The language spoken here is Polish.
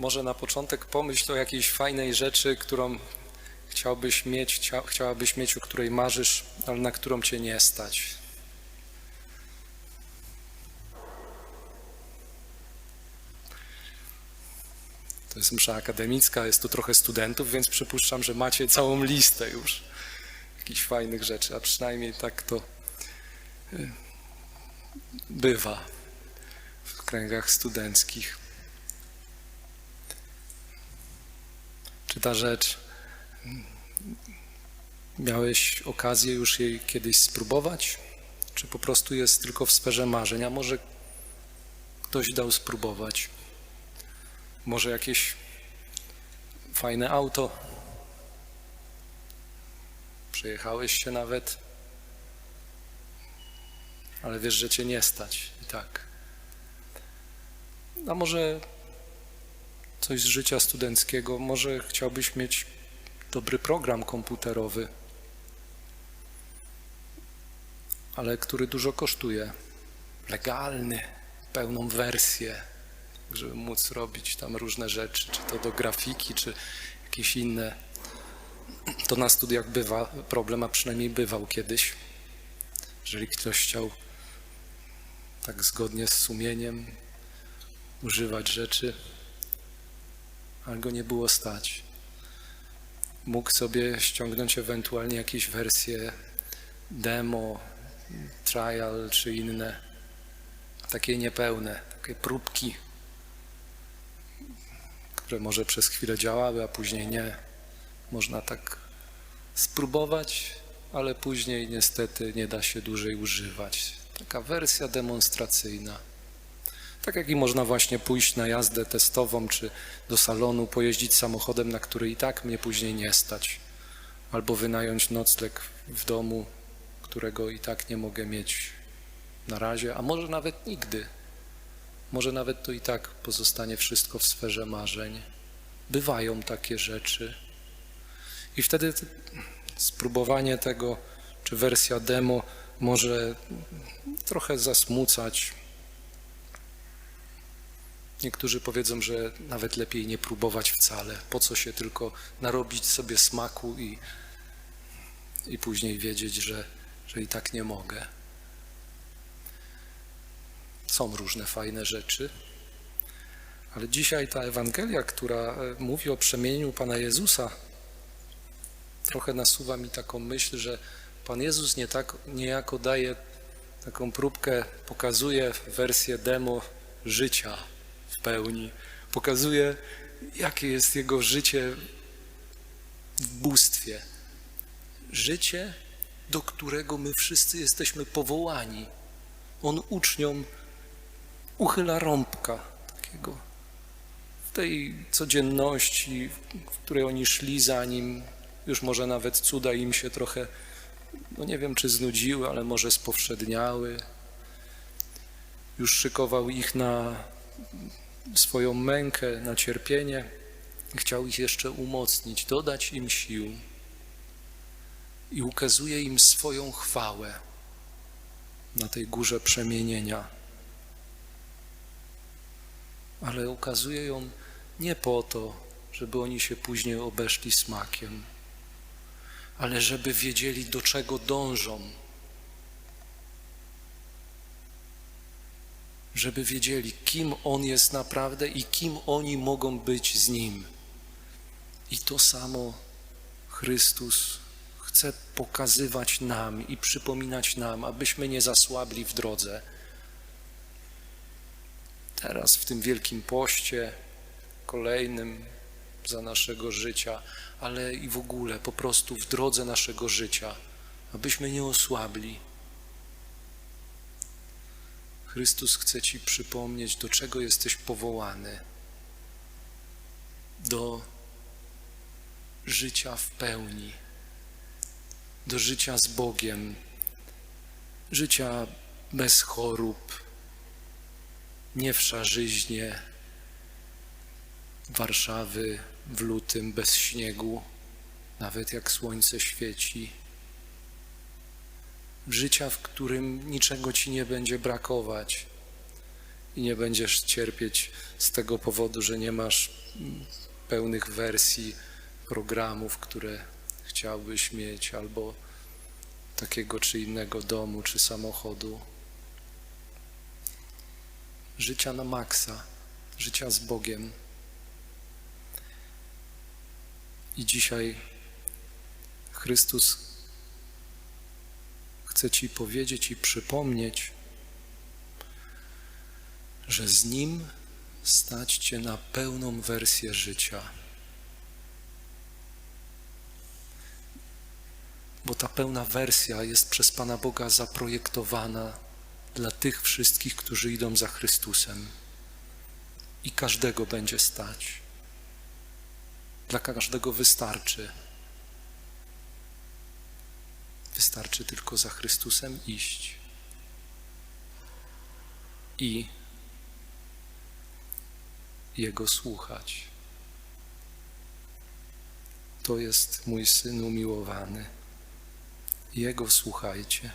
może na początek pomyśl o jakiejś fajnej rzeczy, którą chciałbyś mieć, chcia, chciałabyś mieć, o której marzysz, ale na którą cię nie stać. To jest msza akademicka, jest tu trochę studentów, więc przypuszczam, że macie całą listę już jakichś fajnych rzeczy, a przynajmniej tak to y, bywa w kręgach studenckich. Czy ta rzecz miałeś okazję już jej kiedyś spróbować? Czy po prostu jest tylko w sferze marzeń? A może ktoś dał spróbować? Może jakieś fajne auto? Przejechałeś się nawet, ale wiesz, że cię nie stać i tak. A może coś z życia studenckiego, może chciałbyś mieć dobry program komputerowy, ale który dużo kosztuje. Legalny, pełną wersję, żeby móc robić tam różne rzeczy, czy to do grafiki, czy jakieś inne. To na studiach bywa problem, a przynajmniej bywał kiedyś. Jeżeli ktoś chciał tak zgodnie z sumieniem używać rzeczy, ale go nie było stać. Mógł sobie ściągnąć ewentualnie jakieś wersje demo, trial czy inne, takie niepełne, takie próbki, które może przez chwilę działały, a później nie. Można tak spróbować, ale później niestety nie da się dłużej używać. Taka wersja demonstracyjna. Tak jak i można właśnie pójść na jazdę testową, czy do salonu, pojeździć samochodem, na który i tak mnie później nie stać. Albo wynająć nocleg w domu, którego i tak nie mogę mieć na razie, a może nawet nigdy. Może nawet to i tak pozostanie wszystko w sferze marzeń. Bywają takie rzeczy. I wtedy spróbowanie tego, czy wersja demo może trochę zasmucać. Niektórzy powiedzą, że nawet lepiej nie próbować wcale. Po co się tylko narobić sobie smaku i, i później wiedzieć, że, że i tak nie mogę. Są różne fajne rzeczy, ale dzisiaj ta Ewangelia, która mówi o przemieniu Pana Jezusa, trochę nasuwa mi taką myśl, że Pan Jezus nie tak, niejako daje taką próbkę, pokazuje wersję demo życia pełni. Pokazuje, jakie jest Jego życie w bóstwie. Życie, do którego my wszyscy jesteśmy powołani. On uczniom uchyla rąbka takiego w tej codzienności, w której oni szli za Nim, już może nawet cuda im się trochę, no nie wiem czy znudziły, ale może spowszedniały. Już szykował ich na swoją mękę, na cierpienie. Chciał ich jeszcze umocnić, dodać im sił i ukazuje im swoją chwałę na tej górze przemienienia. Ale ukazuje ją nie po to, żeby oni się później obeszli smakiem, ale żeby wiedzieli, do czego dążą. Żeby wiedzieli, kim On jest naprawdę i kim oni mogą być z Nim. I to samo Chrystus chce pokazywać nam i przypominać nam, abyśmy nie zasłabli w drodze. Teraz w tym wielkim poście, kolejnym za naszego życia, ale i w ogóle po prostu w drodze naszego życia, abyśmy nie osłabli. Chrystus chce Ci przypomnieć, do czego jesteś powołany. Do życia w pełni, do życia z Bogiem, życia bez chorób, nie w szarzyźnie. Warszawy w lutym bez śniegu, nawet jak słońce świeci. Życia, w którym niczego ci nie będzie brakować. i nie będziesz cierpieć z tego powodu, że nie masz mm, pełnych wersji programów, które chciałbyś mieć, albo takiego czy innego domu, czy samochodu. Życia na maksa, życia z Bogiem. I dzisiaj Chrystus chce Ci powiedzieć i przypomnieć, że z Nim stać Cię na pełną wersję życia. Bo ta pełna wersja jest przez Pana Boga zaprojektowana dla tych wszystkich, którzy idą za Chrystusem. I każdego będzie stać. Dla każdego wystarczy. Wystarczy tylko za Chrystusem iść. I Jego słuchać. To jest mój syn umiłowany. Jego słuchajcie.